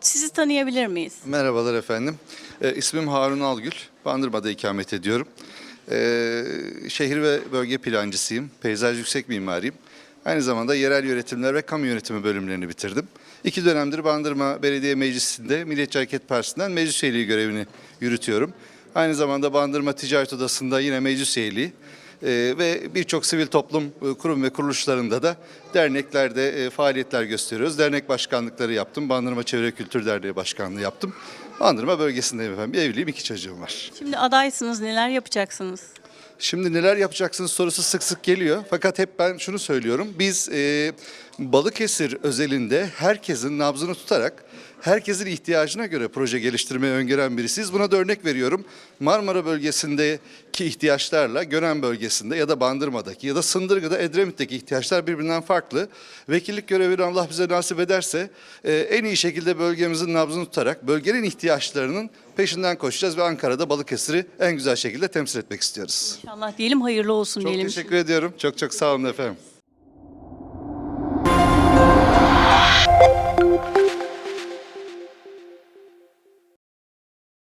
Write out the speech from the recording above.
Sizi tanıyabilir miyiz? Merhabalar efendim. E, ismim Harun Algül. Bandırma'da ikamet ediyorum. E, şehir ve bölge plancısıyım. Peyzaj yüksek mimariyim. Aynı zamanda yerel yönetimler ve kamu yönetimi bölümlerini bitirdim. İki dönemdir Bandırma Belediye Meclisi'nde Milliyetçi Hareket Partisi'nden meclis üyeliği görevini yürütüyorum. Aynı zamanda Bandırma Ticaret Odası'nda yine meclis üyeliği ve birçok sivil toplum e, kurum ve kuruluşlarında da derneklerde e, faaliyetler gösteriyoruz. Dernek başkanlıkları yaptım. Bandırma Çevre Kültür Derneği Başkanlığı yaptım. Bandırma bölgesindeyim efendim. Evliyim, iki çocuğum var. Şimdi adaysınız, neler yapacaksınız? Şimdi neler yapacaksınız sorusu sık sık geliyor. Fakat hep ben şunu söylüyorum. Biz e, Balıkesir özelinde herkesin nabzını tutarak herkesin ihtiyacına göre proje geliştirmeyi öngören birisiyiz. Buna da örnek veriyorum. Marmara bölgesindeki ihtiyaçlarla Gönen bölgesinde ya da Bandırma'daki ya da Sındırgı'da Edremit'teki ihtiyaçlar birbirinden farklı. Vekillik görevini Allah bize nasip ederse e, en iyi şekilde bölgemizin nabzını tutarak bölgenin ihtiyaçlarının peşinden koşacağız ve Ankara'da Balıkesir'i en güzel şekilde temsil etmek istiyoruz. İnşallah diyelim hayırlı olsun Çok diyelim. teşekkür ediyorum. Çok çok sağ olun efendim.